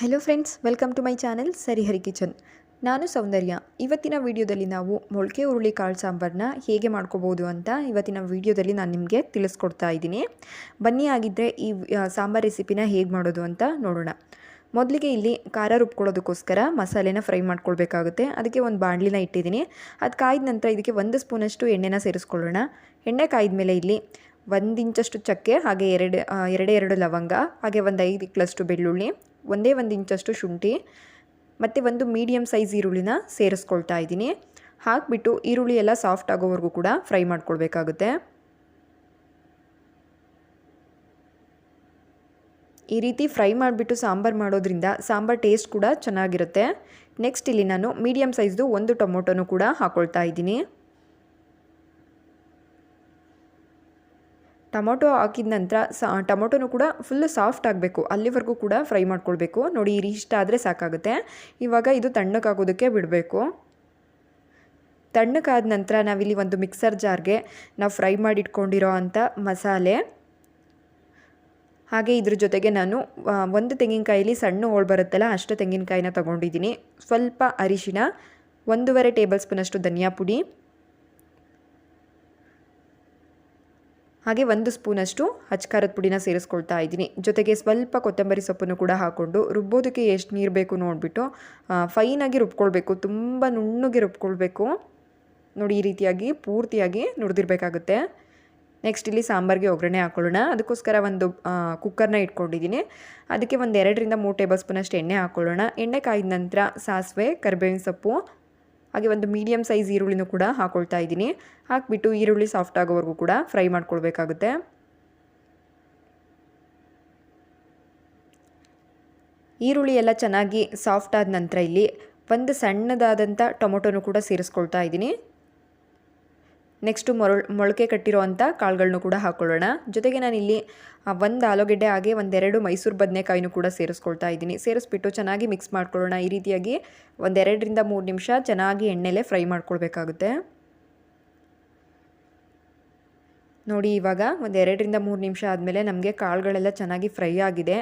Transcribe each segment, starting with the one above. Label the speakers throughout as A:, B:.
A: Hello friends welcome to my channel Sarihari kitchen ನಾನು ಸೌಂದರ್ಯ. ಇವತ್ತಿನ ವಿಡಿಯೋದಲ್ಲಿ ನಾವು ಮೊಳಕೆ ಹುರುಳಿ ಕಾಳು ಸಾಂಬಾರನ್ನ ಹೇಗೆ ಮಾಡ್ಕೋಬೋದು ಅಂತ ಇವತ್ತಿನ ವಿಡಿಯೋದಲ್ಲಿ ನಾನು ನಿಮಗೆ ತಿಳಿಸ್ಕೊಡ್ತಾ ಇದ್ದೀನಿ. ಬನ್ನಿ ಆಗಿದ್ದರೆ ಈ ಸಾಂಬಾರು ರೆಸಿಪಿನ ಹೇಗೆ ಮಾಡೋದು ಅಂತ ನೋಡೋಣ. ಮೊದಲಿಗೆ ಇಲ್ಲಿ ಖಾರ ರುಬ್ಕೊಳ್ಳೋದಕ್ಕೋಸ್ಕರ ಮಸಾಲೆನ ಫ್ರೈ ಮಾಡ್ಕೊಳ್ಬೇಕಾಗುತ್ತೆ. ಅದಕ್ಕೆ ಒಂದು ಬಾಣಲಿನ ಇಟ್ಟಿದ್ದೀನಿ. ಅದು ಕಾಯ್ದ ನಂತರ ಇದಕ್ಕೆ ಒಂದು ಸ್ಪೂನಷ್ಟು ಎಣ್ಣೆನ ಸೇರಿಸ್ಕೊಳ್ಳೋಣ. ಎಣ್ಣೆ ಕಾಯ್ದ ಮೇಲೆ ಇಲ್ಲಿ ಒಂದು ಇಂಚಷ್ಟು ಚಕ್ಕೆ, ಹಾಗೆ ಎರಡು ಎರಡೇ ಎರಡು ಲವಂಗ, ಹಾಗೆ ಒಂದು ಐದು ಇಕ್ಕಳಷ್ಟು ಬೆಳ್ಳುಳ್ಳಿ, ಒಂದೇ ಒಂದು ಇಂಚಷ್ಟು ಶುಂಠಿ, ಮತ್ತು ಒಂದು ಮೀಡಿಯಮ್ ಸೈಜ್ ಈರುಳ್ಳಿನ ಸೇರಿಸ್ಕೊಳ್ತಾ ಇದ್ದೀನಿ. ಹಾಕಿಬಿಟ್ಟು ಈರುಳ್ಳಿ ಎಲ್ಲ ಸಾಫ್ಟ್ ಆಗೋವರೆಗೂ ಕೂಡ ಫ್ರೈ ಮಾಡ್ಕೊಳ್ಬೇಕಾಗುತ್ತೆ. ಈ ರೀತಿ ಫ್ರೈ ಮಾಡಿಬಿಟ್ಟು ಸಾಂಬಾರು ಮಾಡೋದ್ರಿಂದ ಸಾಂಬಾರು ಟೇಸ್ಟ್ ಕೂಡ ಚೆನ್ನಾಗಿರುತ್ತೆ. ನೆಕ್ಸ್ಟ್ ಇಲ್ಲಿ ನಾನು ಮೀಡಿಯಮ್ ಸೈಜ್ದು ಒಂದು ಟೊಮೊಟೊನು ಕೂಡ ಹಾಕ್ಕೊಳ್ತಾ ಇದ್ದೀನಿ. ಟೊಮೊಟೊ ಹಾಕಿದ ನಂತರ ಸಾ ಟೊಮೊಟೊನು ಕೂಡ ಫುಲ್ ಸಾಫ್ಟ್ ಆಗಬೇಕು. ಅಲ್ಲಿವರೆಗೂ ಕೂಡ ಫ್ರೈ ಮಾಡ್ಕೊಳ್ಬೇಕು. ನೋಡಿ ಈ ಇಷ್ಟ ಆದರೆ ಸಾಕಾಗುತ್ತೆ. ಇವಾಗ ಇದು ತಣ್ಣಕ್ಕಾಗೋದಕ್ಕೆ ಬಿಡಬೇಕು. ತಣ್ಣಕ್ಕಾದ ನಂತರ ನಾವಿಲ್ಲಿ ಒಂದು ಮಿಕ್ಸರ್ ಜಾರ್ಗೆ ನಾವು ಫ್ರೈ ಮಾಡಿಟ್ಕೊಂಡಿರೋ ಅಂಥ ಮಸಾಲೆ. ಹಾಗೆ ಇದ್ರ ಜೊತೆಗೆ ನಾನು ಒಂದು ತೆಂಗಿನಕಾಯಲ್ಲಿ ಸಣ್ಣ ಹೋಳು ಬರುತ್ತಲ್ಲ, ಅಷ್ಟು ತೆಂಗಿನಕಾಯಿನ ತೊಗೊಂಡಿದ್ದೀನಿ. ಸ್ವಲ್ಪ ಅರಿಶಿನ, ಒಂದೂವರೆ ಟೇಬಲ್ ಸ್ಪೂನಷ್ಟು ಧನಿಯಾ ಪುಡಿ. ಹಾಗೆ ಒಂದು ಸ್ಪೂನಷ್ಟು ಹಚ್ಕಾರದ ಪುಡಿನ ಸೇರಿಸ್ಕೊಳ್ತಾ ಇದ್ದೀನಿ. ಜೊತೆಗೆ ಸ್ವಲ್ಪ ಕೊತ್ತಂಬರಿ ಸೊಪ್ಪನ್ನು ಕೂಡ ಹಾಕ್ಕೊಂಡು ರುಬ್ಬೋದಕ್ಕೆ ಎಷ್ಟು ನೀರು ಬೇಕು ನೋಡಿಬಿಟ್ಟು ಫೈನಾಗಿ ರುಬ್ಕೊಳ್ಬೇಕು. ತುಂಬ ನುಣ್ಣಗೆ ರುಬ್ಕೊಳ್ಬೇಕು. ನೋಡಿ, ಈ ರೀತಿಯಾಗಿ ಪೂರ್ತಿಯಾಗಿ ನುಡ್ದಿರಬೇಕಾಗುತ್ತೆ ನೆಕ್ಸ್ಟ್ ಇಲ್ಲಿ ಸಾಂಬಾರಿಗೆ ಒಗ್ಗರಣೆ ಹಾಕೊಳ್ಳೋಣ. ಅದಕ್ಕೋಸ್ಕರ ಒಂದು ಕುಕ್ಕರ್ನ ಇಟ್ಕೊಂಡಿದ್ದೀನಿ. ಅದಕ್ಕೆ ಒಂದು ಎರಡರಿಂದ ಮೂರು ಟೇಬಲ್ ಸ್ಪೂನಷ್ಟು ಎಣ್ಣೆ ಹಾಕ್ಕೊಳ್ಳೋಣ ಎಣ್ಣೆ ಕಾಯಿದ ನಂತರ ಸಾಸಿವೆ, ಕರಿಬೇವಿನ ಸೊಪ್ಪು ಹಾಗೆ ಒಂದು ಮೀಡಿಯಮ್ ಸೈಜ್ ಈರುಳ್ಳಿನೂ ಕೂಡ ಹಾಕ್ಕೊಳ್ತಾ ಇದ್ದೀನಿ. ಹಾಕಿಬಿಟ್ಟು ಈರುಳ್ಳಿ ಸಾಫ್ಟ್ ಆಗೋವರೆಗೂ ಕೂಡ ಫ್ರೈ ಮಾಡ್ಕೊಳ್ಬೇಕಾಗುತ್ತೆ. ಈರುಳ್ಳಿ ಎಲ್ಲ ಚೆನ್ನಾಗಿ ಸಾಫ್ಟ್ ಆದ ನಂತರ ಇಲ್ಲಿ ಒಂದು ಸಣ್ಣದಾದಂಥ ಟೊಮೊಟೊನು ಕೂಡ ಸೇರಿಸ್ಕೊಳ್ತಾ ಇದ್ದೀನಿ. ನೆಕ್ಸ್ಟು ಮೊರಳ್, ಮೊಳಕೆ ಕಟ್ಟಿರೋ ಅಂಥ ಕಾಳುಗಳನ್ನು ಕೂಡ ಹಾಕ್ಕೊಳ್ಳೋಣ ಜೊತೆಗೆ ನಾನಿಲ್ಲಿ ಒಂದು ಆಲೂಗೆಡ್ಡೆ ಹಾಗೆ ಒಂದೆರಡು ಮೈಸೂರು ಬದನೆಕಾಯಿನೂ ಕೂಡ ಸೇರಿಸ್ಕೊಳ್ತಾ ಇದ್ದೀನಿ. ಸೇರಿಸ್ಬಿಟ್ಟು ಚೆನ್ನಾಗಿ ಮಿಕ್ಸ್ ಮಾಡ್ಕೊಳ್ಳೋಣ. ಈ ರೀತಿಯಾಗಿ ಒಂದೆರಡರಿಂದ ಮೂರು ನಿಮಿಷ ಚೆನ್ನಾಗಿ ಎಣ್ಣೆಲೆ ಫ್ರೈ ಮಾಡ್ಕೊಳ್ಬೇಕಾಗುತ್ತೆ. ನೋಡಿ, ಇವಾಗ ಒಂದೆರಡರಿಂದ ಮೂರು ನಿಮಿಷ ಆದಮೇಲೆ ನಮಗೆ ಕಾಳುಗಳೆಲ್ಲ ಚೆನ್ನಾಗಿ ಫ್ರೈ ಆಗಿದೆ.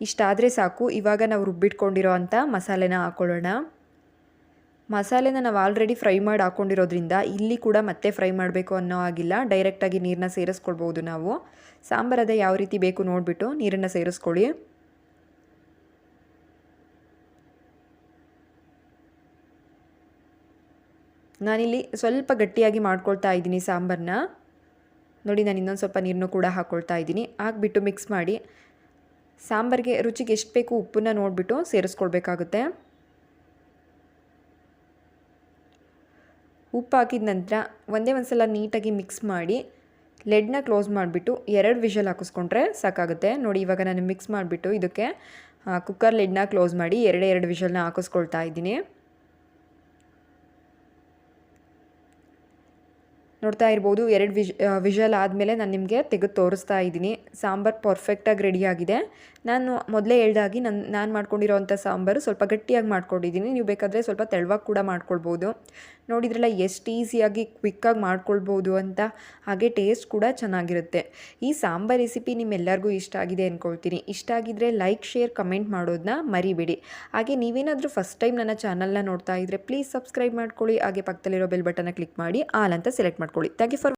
A: ಇಷ್ಟಾದರೆ ಸಾಕು. ಇವಾಗ ನಾವು ರುಬ್ಬಿಟ್ಕೊಂಡಿರೋ ಅಂಥ ಮಸಾಲೆನ ಹಾಕ್ಕೊಳ್ಳೋಣ ಮಸಾಲೆನ ನಾವು ಆಲ್ರೆಡಿ ಫ್ರೈ ಮಾಡಿ ಹಾಕ್ಕೊಂಡಿರೋದ್ರಿಂದ ಇಲ್ಲಿ ಕೂಡ ಮತ್ತೆ ಫ್ರೈ ಮಾಡಬೇಕು ಅನ್ನೋ ಆಗಿಲ್ಲ ಡೈರೆಕ್ಟಾಗಿ ನೀರನ್ನ ಸೇರಿಸ್ಕೊಳ್ಬೋದು ನಾವು. ಸಾಂಬಾರದೇ ಯಾವ ರೀತಿ ಬೇಕು ನೋಡಿಬಿಟ್ಟು ನೀರನ್ನು ಸೇರಿಸ್ಕೊಳ್ಳಿ. ನಾನಿಲ್ಲಿ ಸ್ವಲ್ಪ ಗಟ್ಟಿಯಾಗಿ ಮಾಡ್ಕೊಳ್ತಾ ಇದ್ದೀನಿ ಸಾಂಬಾರನ್ನ ನೋಡಿ, ನಾನು ಇನ್ನೊಂದು ಸ್ವಲ್ಪ ನೀರನ್ನು ಕೂಡ ಹಾಕ್ಕೊಳ್ತಾ ಇದ್ದೀನಿ. ಹಾಕ್ಬಿಟ್ಟು ಮಿಕ್ಸ್ ಮಾಡಿ. ಸಾಂಬಾರಿಗೆ ರುಚಿಗೆ ಎಷ್ಟು ಬೇಕು ಉಪ್ಪನ್ನ ನೋಡಿಬಿಟ್ಟು ಸೇರಿಸ್ಕೊಳ್ಬೇಕಾಗುತ್ತೆ. ಉಪ್ಪು ಹಾಕಿದ ನಂತರ ಒಂದೇ ಒಂದು ಸಲ ನೀಟಾಗಿ ಮಿಕ್ಸ್ ಮಾಡಿ ಲೆಡ್ನ ಕ್ಲೋಸ್ ಮಾಡಿಬಿಟ್ಟು ಎರಡು ವಿಷಲ್ ಹಾಕಿಸ್ಕೊಂಡ್ರೆ ಸಾಕಾಗುತ್ತೆ. ನೋಡಿ, ಇವಾಗ ನಾನು ಮಿಕ್ಸ್ ಮಾಡಿಬಿಟ್ಟು ಇದಕ್ಕೆ ಕುಕ್ಕರ್ ಲೆಡ್ನ ಕ್ಲೋಸ್ ಮಾಡಿ ಎರಡೇ ಎರಡು ವಿಷಲ್ನ ಹಾಕಿಸ್ಕೊಳ್ತಾ ಇದ್ದೀನಿ. ನೋಡ್ತಾ ಇರ್ಬೋದು, ಎರಡು ವಿಜ್ ವಿಷಲ್ ಆದಮೇಲೆ ನಾನು ನಿಮಗೆ ತೆಗೆದು ತೋರಿಸ್ತಾ ಇದ್ದೀನಿ. ಸಾಂಬಾರು ಪರ್ಫೆಕ್ಟಾಗಿ ರೆಡಿಯಾಗಿದೆ ನಾನು ಮೊದಲೇ ಹೇಳ್ದಾಗಿ ನಾನು ನಾನು ಮಾಡ್ಕೊಂಡಿರೋವಂಥ ಸಾಂಬಾರು ಸ್ವಲ್ಪ ಗಟ್ಟಿಯಾಗಿ ಮಾಡ್ಕೊಂಡಿದ್ದೀನಿ. ನೀವು ಬೇಕಾದರೆ ಸ್ವಲ್ಪ ತೆಳುವಾಗಿ ಕೂಡ ಮಾಡ್ಕೊಳ್ಬೋದು. ನೋಡಿದ್ರಲ್ಲ ಎಷ್ಟು ಈಸಿಯಾಗಿ ಕ್ವಿಕ್ಕಾಗಿ ಮಾಡ್ಕೊಳ್ಬೋದು ಅಂತ? ಹಾಗೆ ಟೇಸ್ಟ್ ಕೂಡ ಚೆನ್ನಾಗಿರುತ್ತೆ. ಈ ಸಾಂಬಾರ್ ರೆಸಿಪಿ ನಿಮ್ಮೆಲ್ಲರಿಗೂ ಇಷ್ಟ ಆಗಿದೆ ಅಂದ್ಕೊಳ್ತೀನಿ ಇಷ್ಟ ಆಗಿದ್ದರೆ ಲೈಕ್ ಶೇರ್ ಕಮೆಂಟ್ ಮಾಡೋದನ್ನ ಮರಿಬೇಡಿ. ಹಾಗೆ ನೀವೇನಾದರೂ ಫಸ್ಟ್ ಟೈಮ್ ನನ್ನ ಚಾನಲ್ನ ನೋಡ್ತಾ ಇದ್ದರೆ ಪ್ಲೀಸ್ ಸಬ್ಸ್ಕ್ರೈಬ್ ಮಾಡ್ಕೊಳ್ಳಿ. ಹಾಗೆ ಪಕ್ಕದಲ್ಲಿರೋ ಬೆಲ್ ಬಟನ್ನ ಕ್ಲಿಕ್ ಮಾಡಿ. ಆಲ್ ಅಂತ ಸೆಲೆಕ್ಟ್ ಮಾಡ್ಕೊಳ್ಳಿ ಥ್ಯಾಂಕ್ ಯು ಫಾರ್